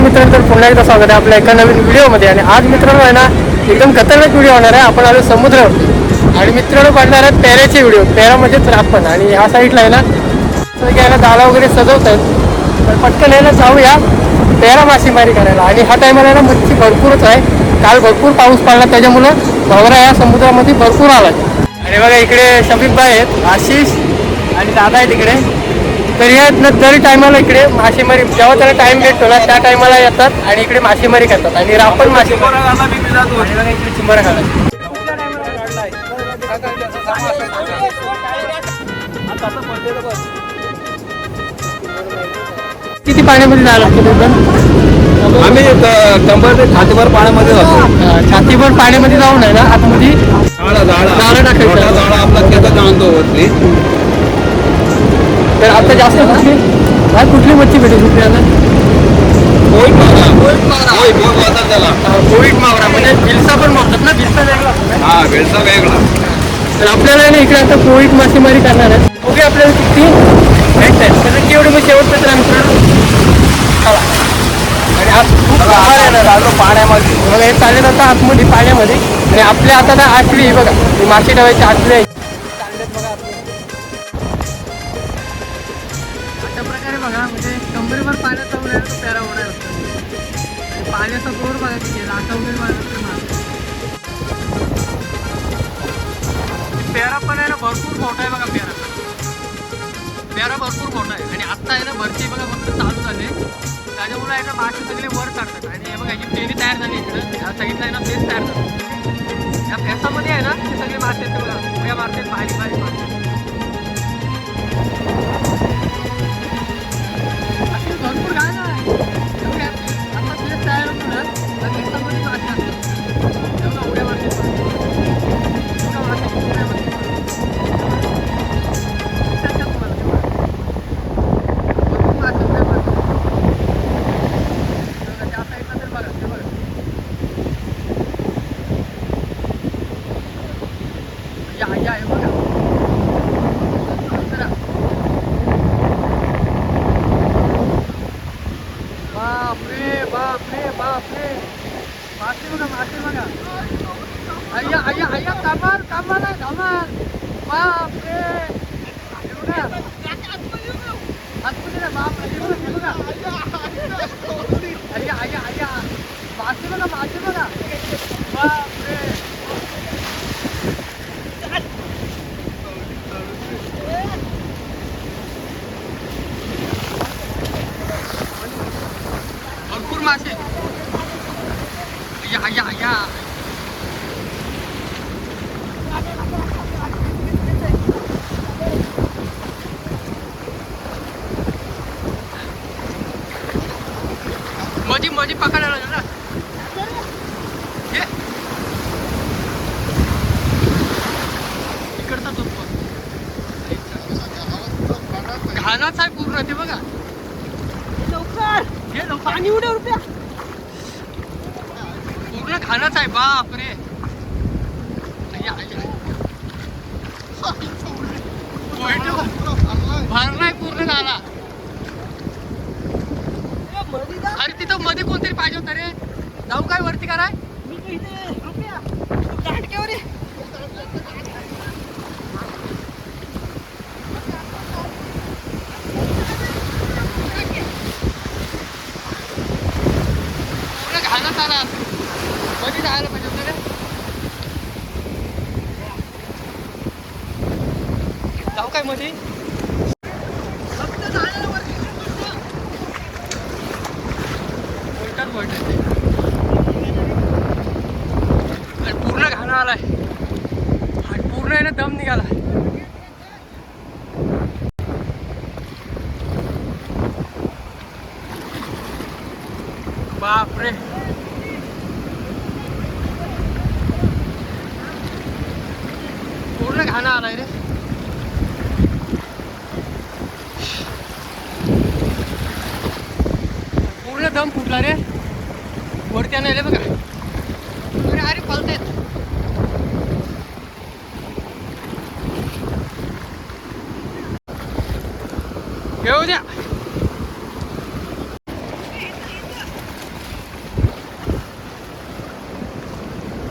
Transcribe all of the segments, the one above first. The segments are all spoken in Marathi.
नमस्कार मित्रांनो तर पुन्हा एकदा स्वागत आहे आपल्या एका नवीन व्हिडिओमध्ये. आणि आज मित्रांनो आहे ना एकदम खतरनाक व्हिडिओ होणार आहे. आपण आलो समुद्र. आणि मित्रांनो काढणार आहे पेऱ्याचे व्हिडिओ. पेरा म्हणजेच रापण आणि ह्या साईडला आहे ना तर घ्यायला दाला वगैरे सजवत आहेत तर पटकन यायला जाऊया पेरा मासेमारी करायला. आणि हा टायमाला आहे ना मच्छी भरपूरच आहे. काल भरपूर पाऊस पडला त्याच्यामुळं भवरा या समुद्रामध्ये भरपूर आला आणि बघा इकडे शबीब भाई आहेत आशिष आणि दादा आहेत इकडे. तर या न दर टायमाला इकडे मासेमारी जेव्हा त्याला टाइम भेटतो ना त्या टायमाला येतात आणि इकडे मासेमारी करतात. आणि रापण मासेमारी चिंबरा किती पाण्यामध्ये जायला लागतं? आम्ही कंबर ते छातीभर पाण्यामध्ये जातो. छातीभर पाण्यामध्ये जाऊन आहे ना आतमध्ये? जाळा जाळा जाळं टाकायचं. जाळा आपला केसात आणतो वरती. तर आता जास्त कुठली काय कुठली मच्छी भेटेल आपल्याला कोळी मारा कोळी बोल बोलतात त्याला. कोविड मावरा म्हणजे बिलसा पण मारतात ना? बिलसा वेगळा. ना? हा वेळचा वेगळा. तर आपल्याला आहे ना इकडे आता कोविड मासेमारी करणार आहे ओके आपल्याला किती भेटत तर नक्की एवढी मग शेवटचं तर आमचं? चला. आणि आज खूप येणार चालतो पाण्यामध्ये. बघा हे चालेल आता आतमध्ये पाण्यामध्ये. आणि आपल्या आता ना आहे बघा. ही मासे ठेवायची आटली आहे. बघा प्रकारे बघा म्हणजे कंबरीवर पाण्याचा उन्हाळा तो प्यारा होणार आणि पाण्याचा बोर बघा तिथे आहे, लाटा वगैरे मारत प्यारा पण आहे ना भरपूर मोठा आहे बघा प्यारा. प्यारा भरपूर मोठा आहे. आणि आत्ता आहे ना भरती बघा फक्त चालू झाले त्याच्यामुळे आहे ना मासे सगळे वर काढतात आणि हे बघा ही फेरी तयार झाली इकडं. या साईडला आहे ना फेस तयार झाली या फेसामध्ये आहे ना ते सगळे मासे आहेत बघा. उड्या मारतात बारीक बारीक मासे या, या, हे बघा. जरा. बापरे बापरे बापरे मासे बघा मासे बघा अय्या अय्या अय्या कमाल कमाल आहे कमाल बापरे हे बघा आतमध्ये नाही, बाप हे बघा हे बघा अय्या अय्या अय्या मासे बघा मासे बघा बापरे भरपूर मासे या या या मधी मधी पकडायला ना ये. इकडचा तो पण. घाणाच आहे पूर्ण ते बघा. ये लवकर. पाणी उड्या रुपया. पूर्ण खाणच आहे बाप रे. बघ. भरलाय पूर्ण झाला अरे तिथं मध्ये कोणतरी पाहिजे होतं रे. जाऊ काय वरती कराय? पूर्ण घालत आला कधी जायला पाहिजे आपल्याला जाऊ काय मध्ये पूर्ण घाणं आलाय. आणि पूर्ण आहे ना दम निघाला. बापरे. पाना आलाय रे पूर्ण दम फुटला रे वरती आणायला बघा अरे अरे फलतायत येऊ द्या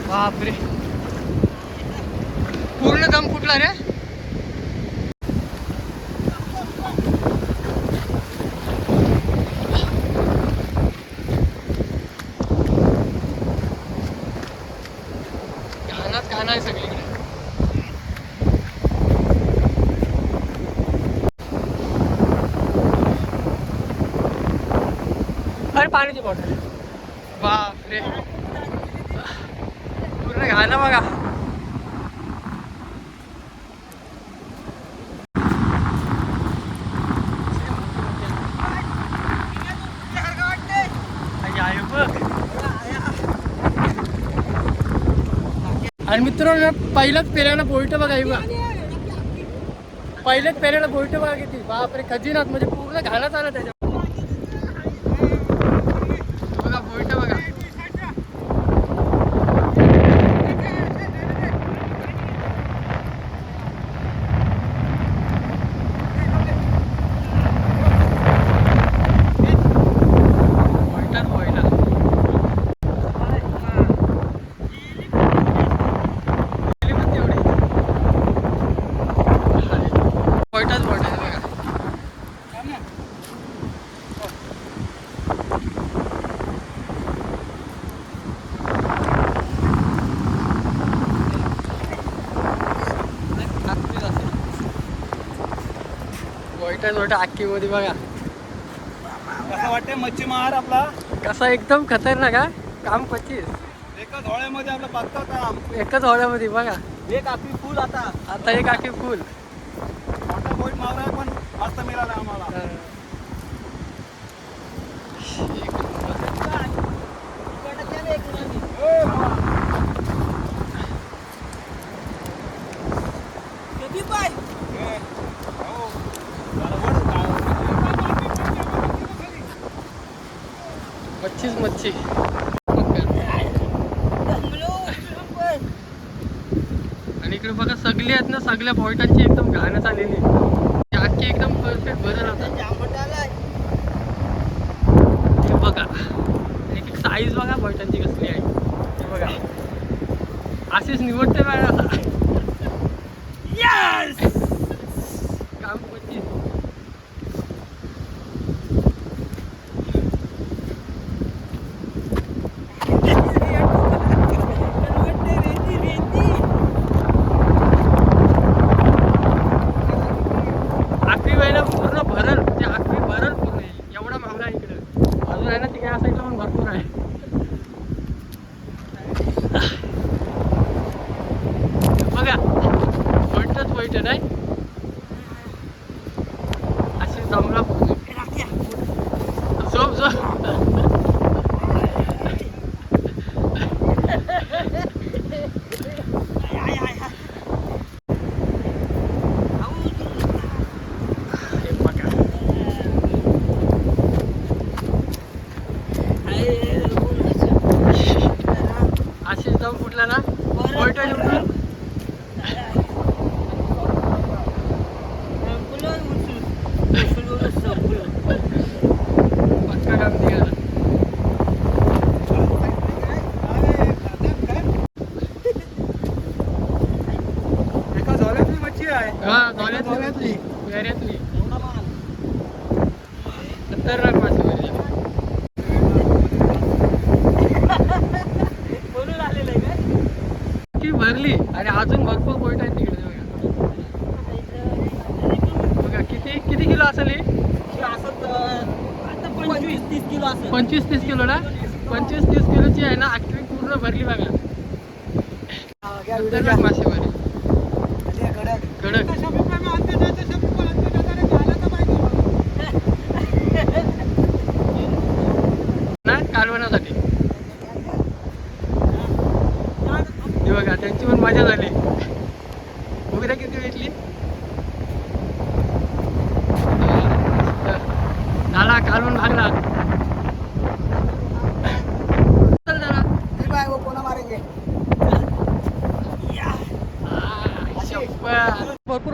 बापरे पूर्ण दम फुटला रे. घाण आहे सगळीकडे. अरे पाण्याची बॉटल बापरे. पूर्ण घाणं बघा. आणि मित्रांनो पहिल्याच पेऱ्याला बोलट बघा बघा. पहिल्याच पेऱ्याला बोलट बघा किती. बापरे खजिनात म्हणजे पूर्ण घालत आलं त्याच्या बघा बोईट बघा बोईटात बोईटा गेली पण तेवढी. बोईटात बोईटात बघा बोईटात बोईटा आखीमध्ये बघा. कसं वाटतंय मच्छीमार आपला? कसा एकदम खतरनाक हा? काम पच्चीस. एका धोळ्यामध्ये आपलं पक्का काम. एकच होड्यामध्ये बघा. एक आपली फुल आता. आता एक आखी फुल. मोठा बोट मावरा पण मस्त मिळाला आम्हाला. मच्छीच मच्छी. आणि इकडे बघा सगळे आहेत ना सगळ्या पॉइंटांची एकदम घाणच आलेली. ती आखी एकदम परफेक्ट बदल हे बघा. एक एक साईज बघा पॉइंटांची कसली आहे. हे बघा. अशीच निवडते मॅडम आता. काम पच्चीस आखरी वेळेला पूर्ण भरल ते आखरी भरल पूर्ण एवढा मावला आहे इकडं अजून आहे ना तिकडे या साईडला पण भरपूर आहे बघा बैठच बैठ नाही अशी जमला झोप झोप हे बघा अशी दम फुटला ना बैठ उठून पक्का काम निघाला एका झोळ्यातली मच्छी आहे हा धोल्यातली धोल्यातली. वेऱ्यातली खतरनाक मासेमारी ती भरली आणि अजून भरपूर पोईट आहेत तिकडे बघा बघा किती किती किलो असेल पंचवीस तीस किलो असेल. पंचवीस तीस किलो ना? पंचवीस तीस किलोची आहे ना आखरी पूर्ण भरली बघा. खतरनाक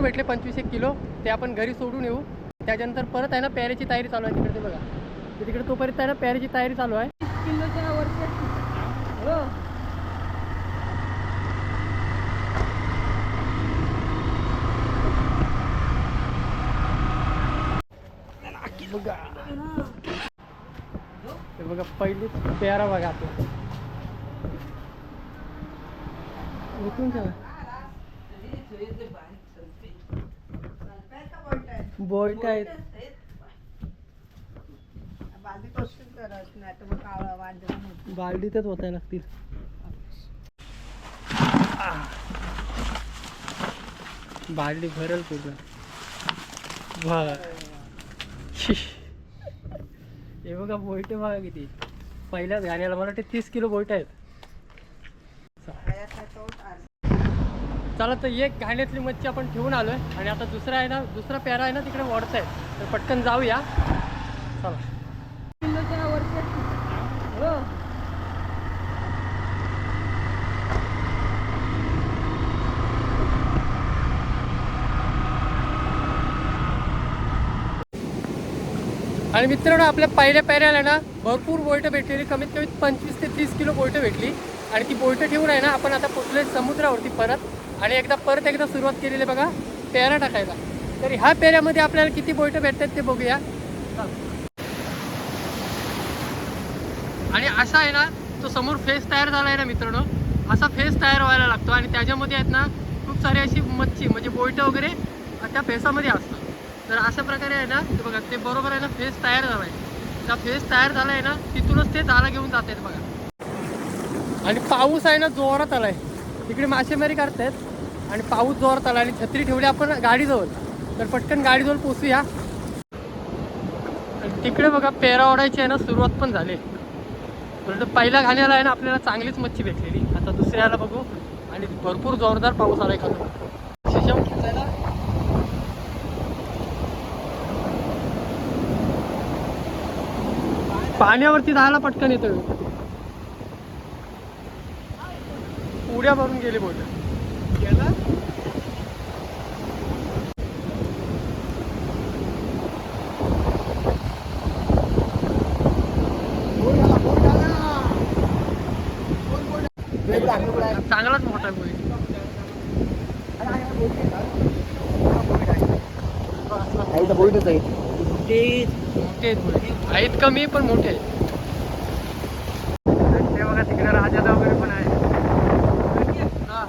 भेटले पंचवीस एक किलो ते आपण घरी सोडून येऊ. त्याच्यानंतर परत आहे ना प्यारेची तयारी चालू आहे तिकडे बघा. तिकडे तोपर्यंत आहे ना प्यारेची तयारी चालू आहे. बघा पहिलीच पेरा बघा आपला. उठून बोईट आहेत. बालडीतच होताय लागतील. बालडी भरल पूर्ण. हे बघा बोईट बघा किती. पहिल्याच गाण्याला मला वाटते तीस किलो बोईट आहेत. चला तर एक घाण्यातली मच्छी आपण ठेवून आलोय. आणि आता दुसरा आहे ना दुसरा प्यारा आहे ना तिकडे वाढत आहे तर पटकन जाऊया. चला. हो. आणि मित्रांनो आपल्या पहिल्या पेऱ्याला ना भरपूर बोलटं भेटलेली. कमीत कमी पंचवीस ते तीस किलो बोलटं भेटली. आणि ती बोलटं ठेवून आहे ना आपण आता पोचलोय समुद्रावरती परत. आणि एकदा परत एकदा सुरुवात केलेली आहे बघा पेरा टाकायला. तर ह्या पेऱ्यामध्ये आपल्याला किती बोईटं भेटतात ते बघूया. आणि असा आहे ना तो समोर फेस तयार झाला आहे ना मित्रांनो. असा फेस तयार व्हायला लागतो आणि त्याच्यामध्ये आहेत ना खूप सारी अशी मच्छी म्हणजे बोईटं वगैरे त्या फेसामध्ये असतात. तर अशा प्रकारे आहे ना ते बघा ते बरोबर आहे ना फेस तयार झाला आहे. त्या फेस तयार झाला आहे ना तिथूनच ते जाला घेऊन जात आहेत बघा. आणि पाऊस आहे ना जोरात आलाय. तिकडे मासेमारी करतायत आणि पाऊस जोरात आला आणि छत्री ठेवली आपण गाडीजवळ. तर पटकन गाडीजवळ पोचूया आणि तिकडे बघा पेरा ओढायची आहे ना सुरुवात पण झाली. परंतु पहिल्या घाण्याला आहे ना आपल्याला चांगलीच मच्छी भेटलेली. आता दुसऱ्याला बघू. आणि भरपूर जोरदार पाऊस आला आहे शिशम खेचायला. पाण्यावरती जायला पटकन येतो उड्या भरून गेली बोट गेला चांगलाच मोठा आहे बोट बोईटच आहेत कमी पण मोठे आहेत आणि ते बघा तिकडे राजाला वगैरे पण आहे हा.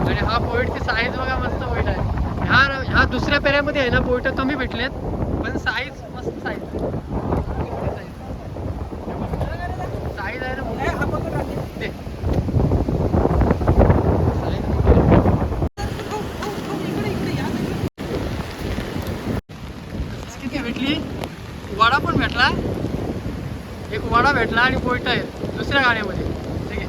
आणि हा बोईटची साईज बघा मस्त बोईट आहे. ह्या ह्या दुसऱ्या पेऱ्यामध्ये आहे ना बोईट कमी भेटलेत पण साईज मस्त साईज साईज आहे ना. किती भेटली? वडा पण भेटला. एक वडा भेटला आणि पोईट आहे दुसऱ्या गाड्यामध्ये ठीक आहे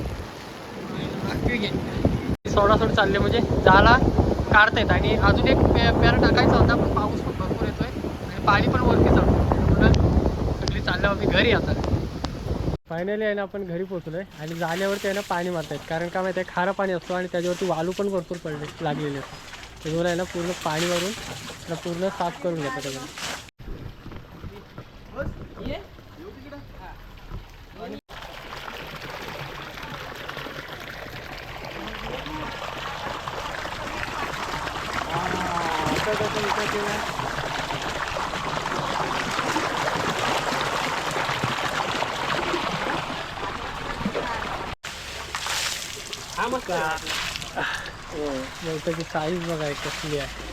ठीक सोडासोड चालले म्हणजे जाला काढतायत. आणि अजून एक पे पेरा टाकायचा होता पण पाऊस पण भरपूर येतोय. आणि पाणी पण वरती चढतो म्हणून सगळी चालल्यावर मी घरी आता. फायनली आहे ना आपण घरी पोचलोय आणि जाण्यावरती आहे ना पाणी मारतायत. कारण का माहिती आहे खारं पाणी असतो आणि त्याच्यावरती वालू पण भरपूर पडले लागलेले असतात त्याच्यामुळे आहे ना पूर्ण पाणी मारून पूर्ण साफ करून घेतात त्याला त्याची साईज बघा एक कसली आहे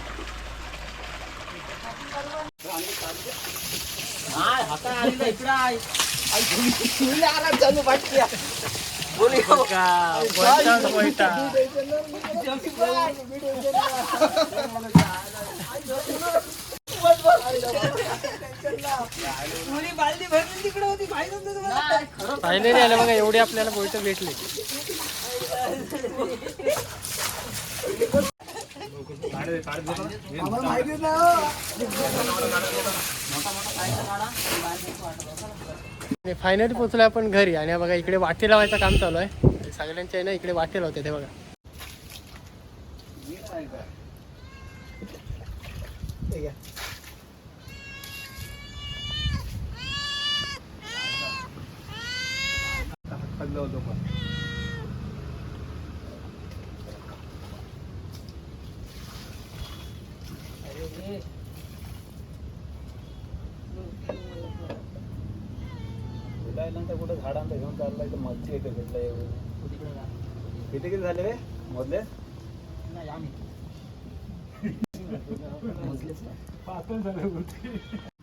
बालदी नाही तिकडे आलं बघा एवढी आपल्याला बोलत भेटली. फायनली पोचलो आपण घरी. आणि बघा इकडे वाटे लावायचं काम चालू आहे. सगळ्यांच्या ना इकडे वाटे लावते ते बघा. ठीक घेतलं होतं पण. फिरायला कुठं झाडांचा घेऊन चाललाय तर मच्छी एक घेतला किती किती झाले रे? मधले? पाच झाले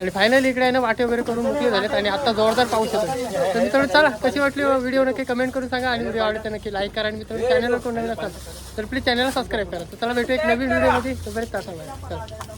आणि फायनली इकडे आहे ना वाटे वगैरे करून मोकळे झालेत आणि आता जोरदार पाऊस येतो तर मित्रांनो चला कशी वाटली व्हिडिओ? नक्की कमेंट करून सांगा आणि व्हिडिओ आवडते नक्की लाईक करा आणि मित्रांनो चॅनलवर कोण नवीन असाल तर प्लीज चॅनलला सबस्क्राईब करा. तर चला भेटू एक नवीन व्हिडिओमध्ये तोपर्यंत बाय. चला.